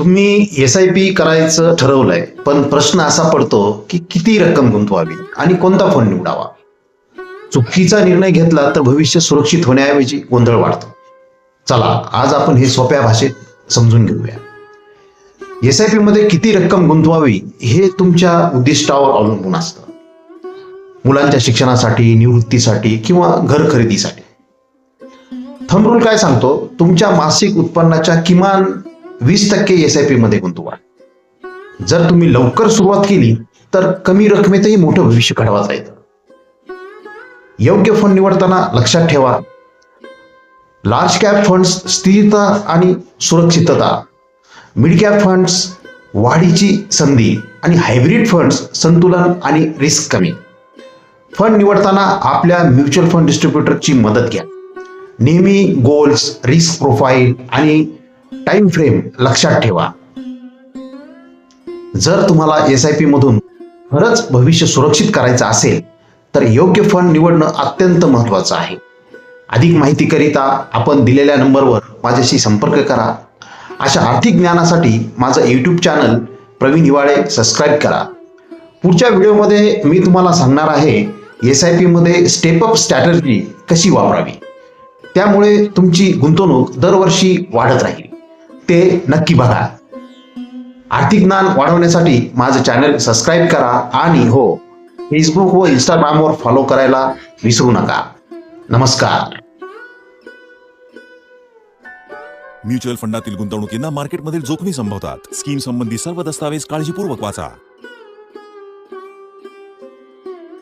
तुम्ही S I P करायचं ठरवलंय पण प्रश्न असा पडतो की किती रक्कम गुंतवावी आणि कोणता फंड निवडावा? चुकीचा निर्णय घेतला तर भविष्य सुरक्षित होण्याऐवजी गोंधळ वाढतो. चला आज आपण हे सोप्या भाषेत समजून घेऊया. एस आय पी मध्ये किती रक्कम गुंतवावी हे तुमच्या उद्दिष्टावर अवलंबून असतं. मुलांच्या शिक्षणासाठी निवृत्तीसाठी किंवा घर खरेदीसाठी. थंबरूल काय सांगतो? तुमच्या मासिक उत्पन्नाच्या किमान वीस टक्के एस आय पी मध्ये गुंतवा. जर तुम्ही लवकर सुरुवात केली तर कमी रकमेतही मोठं भविष्य घडवायचं येतं योग्य फंड निवडताना लक्षात ठेवा. लार्ज कॅप फंड्स स्थिरता आणि सुरक्षितता. मिड कॅप फंड्स वाढीची संधी आणि हायब्रिड फंड्स संतुलन आणि रिस्क कमी. फंड निवडताना आपल्या म्युच्युअल फंड डिस्ट्रीब्युटरची मदत घ्या. नेहमी गोल्स रिस्क प्रोफाईल आणि टाइम फ्रेम लक्षात ठेवा. जर तुम्हाला एस आय पी मधून खरंच भविष्य सुरक्षित करायचं असेल तर योग्य फंड निवडणं अत्यंत महत्वाचं आहे. अधिक माहितीकरिता आपण दिलेल्या नंबरवर माझ्याशी संपर्क करा. अशा आर्थिक ज्ञानासाठी माझं YouTube channel Praveen Hiwale subscribe करा. पुढच्या व्हिडिओमध्ये मी तुम्हाला सांगणार आहे एस आय पीमध्ये स्टेपअप स्ट्रॅटर्जी कशी वापरावी. त्यामुळे तुमची गुंतवणूक दरवर्षी वाढत राहील. ते नक्की बघा. आर्थिक ज्ञान वाढवण्यासाठी माझं चॅनल सबस्क्राईब करा आणि हो फेसबुक व इंस्टाग्रामवर फॉलो करायला विसरू नका. नमस्कार. म्युच्युअल फंडातील गुंतवणुकींना मार्केटमधील जोखमी संभवतात. स्कीम संबंधी सर्व दस्तावेज काळजीपूर्वक वाचा.